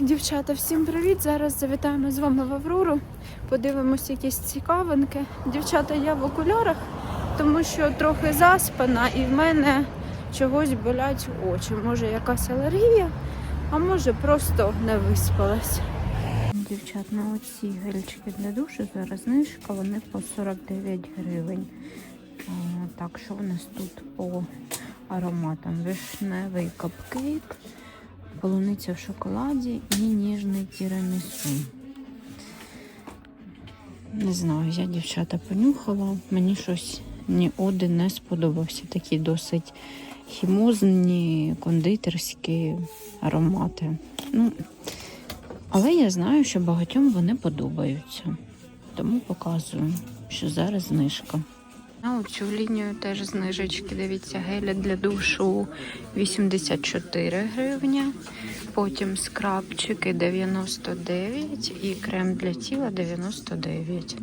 Дівчата, всім привіт! Зараз завітаємо з вами в Аврору. Подивимося якісь цікавинки. Дівчата, я в окулярах, тому що трохи заспана і в мене чогось болять очі. Може якась алергія, а може просто не виспалась. Дівчат, на оці гельчики для душу зараз знижка, вони по 49 гривень. Так, що в нас тут по ароматам? Вишневий капкейк, полуниця в шоколаді і ніжний тірамісу. Не знаю, я дівчата понюхала, мені щось ні один не сподобався. Такі досить хімозні, кондитерські аромати. Ну, але я знаю, що багатьом вони подобаються. Тому показую, що зараз знижка. На цю лінію теж знижечки. Дивіться, геля для душу 84 гривні. Потім скрабчики 99 і крем для тіла 99.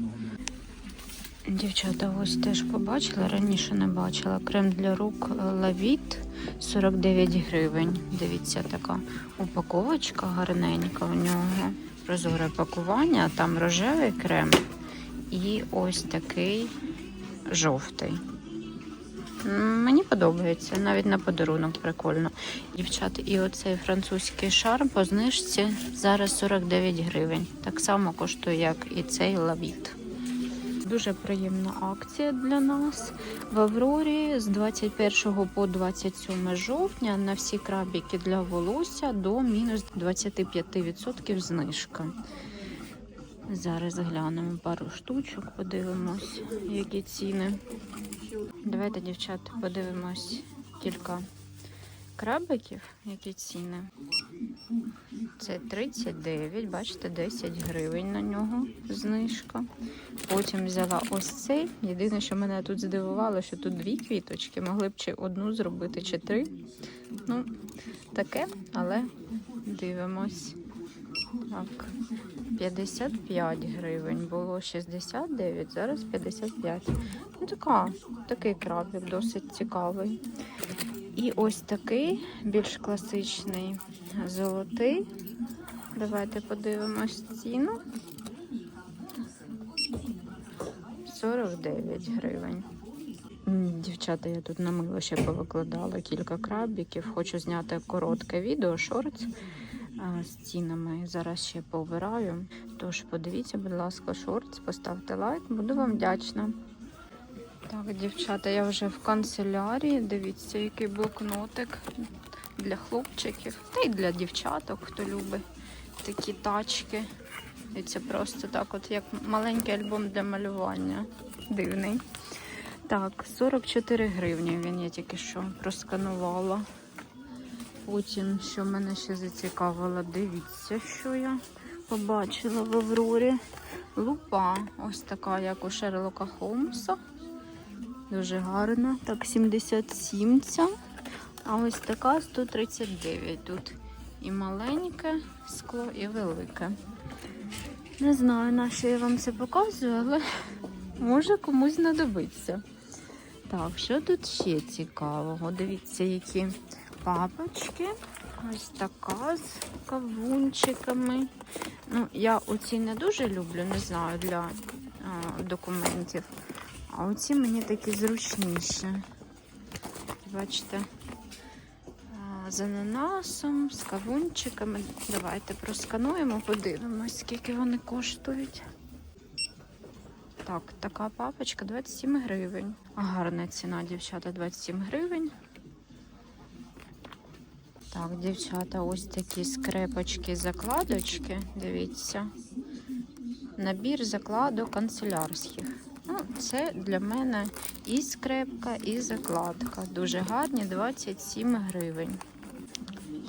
Дівчата, ось теж побачила, раніше не бачила. Крем для рук Лавіт 49 гривень. Дивіться, така упаковочка гарненька в нього. Прозоре пакування, там рожевий крем і ось такий жовтий. Мені подобається, навіть на подарунок прикольно. Дівчата, і оцей французький шарм по знижці зараз 49 гривень. Так само коштує, як і цей лавіт. Дуже приємна акція для нас в Аврорі з 21 по 27 жовтня на всі крабіки для волосся до мінус 25% знижка. Зараз глянемо пару штучок, подивимось, які ціни. Давайте, дівчата, подивимось кілька крабиків, які ціни. Це 39, бачите, 10 гривень на нього знижка. Потім взяла ось цей. Єдине, що мене тут здивувало, що тут дві квіточки. Могли б чи одну зробити, чи три. Ну, таке, але дивимось. Так, 55 гривень. Було 69, зараз 55. Ну, така, такий крабик досить цікавий. І ось такий більш класичний золотий. Давайте подивимось ціну. 49 гривень. Дівчата, я тут на мило ще повикладала кілька крабіків. Хочу зняти коротке відео, шортс з цінами. Зараз ще повираю. Тож подивіться, будь ласка, шортс, поставте лайк, буду вам вдячна. Так, дівчата, я вже в канцелярії. Дивіться, який блокнотик для хлопчиків та й для дівчаток, хто любить такі тачки. І це просто так, от як маленький альбом для малювання. Дивний. Так, 44 гривні він я тільки що просканувала. Потім, що мене ще зацікавило, дивіться, що я побачила в Аврорі. Лупа, ось така, як у Шерлока Холмса. Дуже гарна. Так, 77 ця. А ось така 139. Тут і маленьке скло, і велике. Не знаю, на що я вам це показую, але може комусь знадобиться. Так, що тут ще цікавого? Дивіться, які папочки. Ось така з кавунчиками. Ну, я оці не дуже люблю, не знаю, для а, документів. А оці мені такі зручніші. Бачите, а, з ананасом, з кавунчиками. Давайте проскануємо, подивимось, скільки вони коштують. Так, така папочка 27 гривень. Гарна ціна, дівчата, 27 гривень. Так, дівчата, ось такі скрепочки, закладочки. Дивіться. Набір закладок канцелярських. Ну, це для мене і скрепка, і закладка. Дуже гарні, 27 гривень.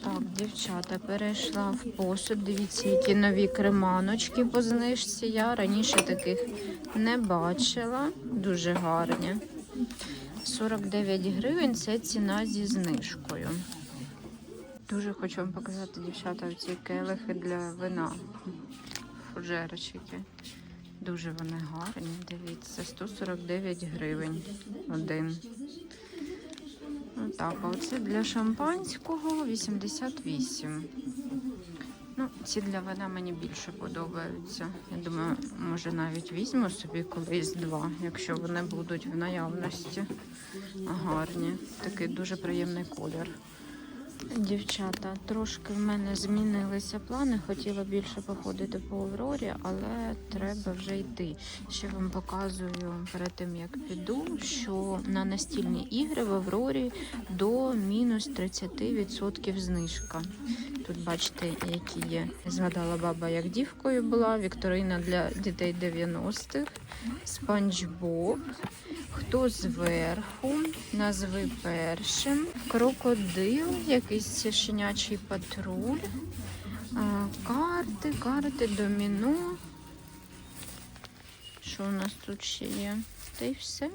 Так, дівчата, перейшла в посуд. Дивіться, які нові креманочки по знижці. Я раніше таких не бачила. Дуже гарні. 49 гривень це ціна зі знижкою. Дуже хочу вам показати, дівчата, ці келихи для вина. Фужерчики. Дуже вони гарні. Дивіться, 149 гривень один. Отак, а оце для шампанського 88. Ну, ці для вина мені більше подобаються. Я думаю, може навіть візьму собі колись два, якщо вони будуть в наявності. Гарні. Такий дуже приємний колір. Дівчата, трошки в мене змінилися плани. Хотіла більше походити по Аврорі, але треба вже йти. Ще вам показую перед тим, як піду, що на настільні ігри в Аврорі до мінус 30% знижка. Тут бачите, які є. Згадала баба, як дівкою була. Вікторина для дітей 90-х, Спанч Боб. Хто зверху? Назви першим. Крокодил, якийсь щенячий патруль. Карти, карти, доміно. Що у нас тут ще є? Та й все.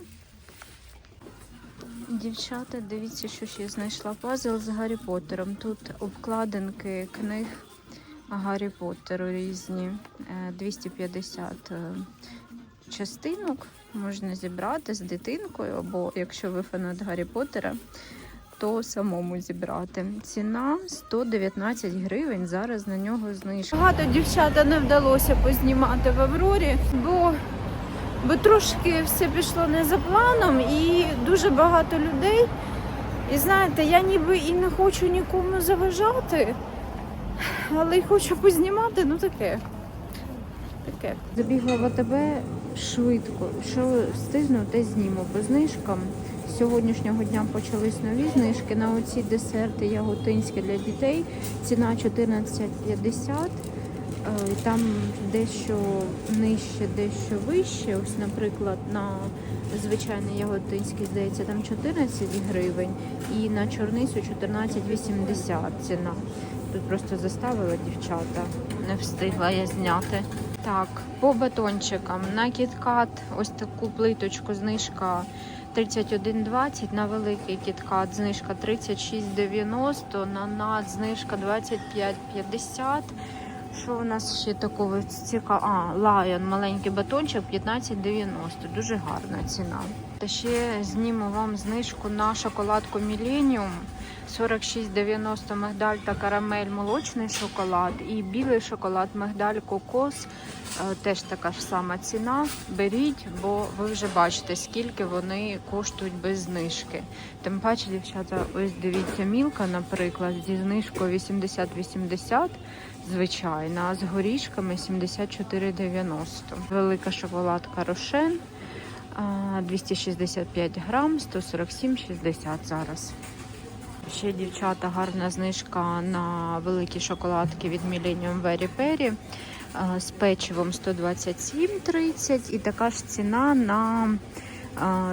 Дівчата, дивіться, що ще знайшла пазл з Гаррі Поттером. Тут обкладинки книг Гаррі Поттеру різні. Е, 250 е, частинок можна зібрати з дитинкою, або якщо ви фанат Гаррі Поттера, то самому зібрати. Ціна 119 гривень. Зараз на нього знижка. Багато дівчата не вдалося познімати в Аврорі, бо, бо трошки все пішло не за планом і дуже багато людей. І знаєте, я ніби і не хочу нікому заважати, але й хочу познімати, ну таке. Таке. Забігла в АТБ швидко. Що встигну, те зніму по знижкам. З сьогоднішнього дня почались нові знижки на оці десерти яготинські для дітей. Ціна 14,50. Е, Там дещо нижче, дещо вище. Ось, наприклад, на звичайний яготинський, здається, там 14 гривень і на чорницю 14,80 ціна. Тут просто заставила дівчата. Не встигла я зняти. Так, по батончикам на кіткат ось таку плиточку знижка 31,20, на великий кіткат знижка 36,90, на над знижка 25,50. Що у нас ще такого цікавого? А, лайон, маленький батончик 15,90. Дуже гарна ціна. Та ще зніму вам знижку на шоколадку Millennium 46,90 мигдаль та карамель молочний шоколад і білий шоколад мигдаль кокос. Е, Теж така ж сама ціна. Беріть, бо ви вже бачите, скільки вони коштують без знижки. Тим паче, дівчата, ось дивіться, мілка, наприклад, зі знижкою 80-80, звичайна, а з горішками 74,90. Велика шоколадка Рошен. 265 грам, 147,60 зараз. Ще дівчата гарна знижка на великі шоколадки від Millennium Very Perry з печивом 127,30 і така ж ціна на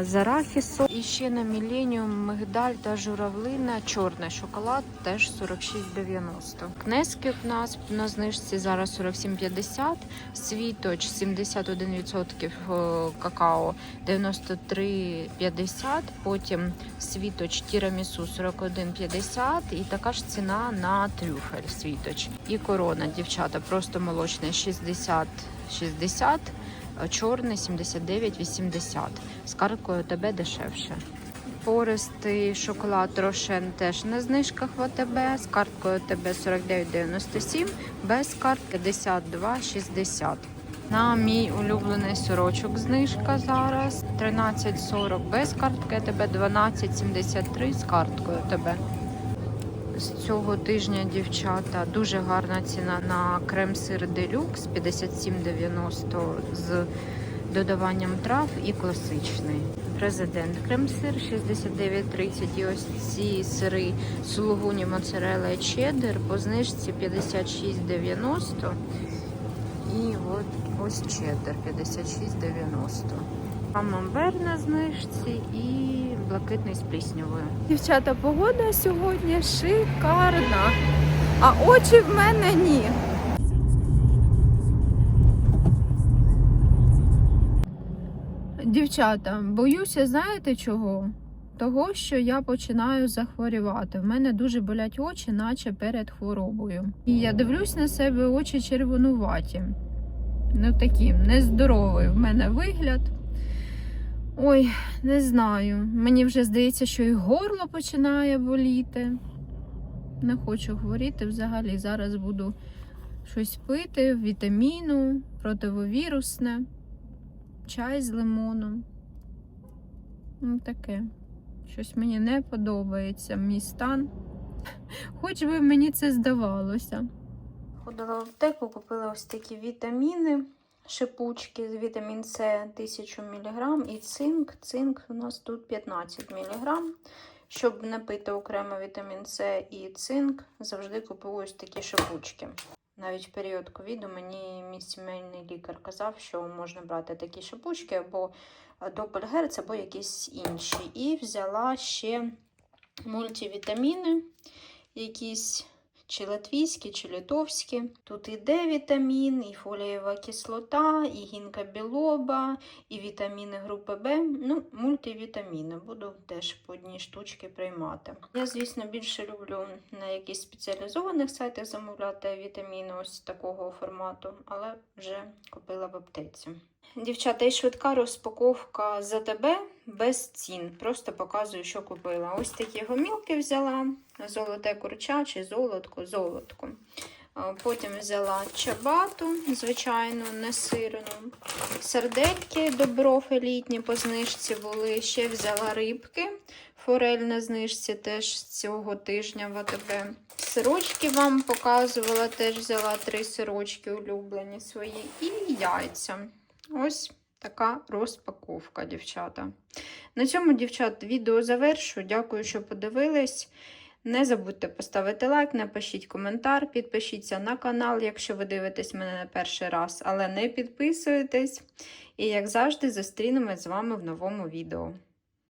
з арахісом. І ще на Millennium мигдаль та журавлина чорний шоколад теж 46,90. Кнески у нас на знижці зараз 47,50, світоч 71% е, какао 93,50, потім світоч тірамісу 41,50 і така ж ціна на трюфель світоч. І корона, дівчата, просто молочний 60,60, а чорний 79,80. З карткою ТБ дешевше. Пористий шоколад Рошен теж на знижках в АТБ. З карткою ТБ 49,97, без карт 52,60. На мій улюблений сорочок знижка зараз 13,40 без картки АТБ 12,73 з карткою ТБ. З цього тижня, дівчата, дуже гарна ціна на крем-сир делюкс 57,90 з додаванням трав і класичний. Президент крем-сир 69,30 і ось ці сири сулугуні моцарелла і чеддер по знижці 56,90 і от ось чеддер 56,90. Камамбер на знижці і блакитний з пліснявою. Дівчата, погода сьогодні шикарна, а очі в мене ні. Дівчата, боюся, знаєте чого? Того, що я починаю захворювати. В мене дуже болять очі, наче перед хворобою. І я дивлюсь на себе, очі червонуваті. Ну такі, нездоровий в мене вигляд. Ой, не знаю. Мені вже здається, що і горло починає боліти. Не хочу хворіти взагалі. Зараз буду щось пити, вітаміну, противовірусне, чай з лимоном. Ну, таке. Щось мені не подобається, мій стан. Хоч би мені це здавалося. Ходила в аптеку, купила ось такі вітаміни, шипучки, з вітамін С 1000 мг і цинк. Цинк у нас тут 15 мг. Щоб не пити окремо вітамін С і цинк, завжди купую такі шипучки. Навіть в період ковіду мені мій сімейний лікар казав, що можна брати такі шипучки або Допельгерц, або якісь інші. І взяла ще мультивітаміни, якісь чи латвійські, чи литовські. Тут і Д-вітамін, і фолієва кислота, і гінка білоба, і вітаміни групи Б. Ну, мультивітаміни. Буду теж по одній штучці приймати. Я, звісно, більше люблю на якихось спеціалізованих сайтах замовляти вітаміни ось такого формату, але вже купила в аптеці. Дівчата, і швидка розпаковка за тебе без цін. Просто показую, що купила. Ось такі гомілки взяла, золоте курчаче, золотко, золотко. А Потім взяла чабату, звичайно, не сирну. Сардельки добров елітні по знижці були. Ще взяла рибки. Форель на знижці теж цього тижня в АТБ. Сирочки вам показувала, теж взяла три сирочки улюблені свої. І яйця. Ось така розпаковка, дівчата. На цьому, дівчат, відео завершу. Дякую, що подивились. Не забудьте поставити лайк, напишіть коментар, підпишіться на канал, якщо ви дивитесь мене на перший раз, але не підписуєтесь. І, як завжди, зустрінемось з вами в новому відео.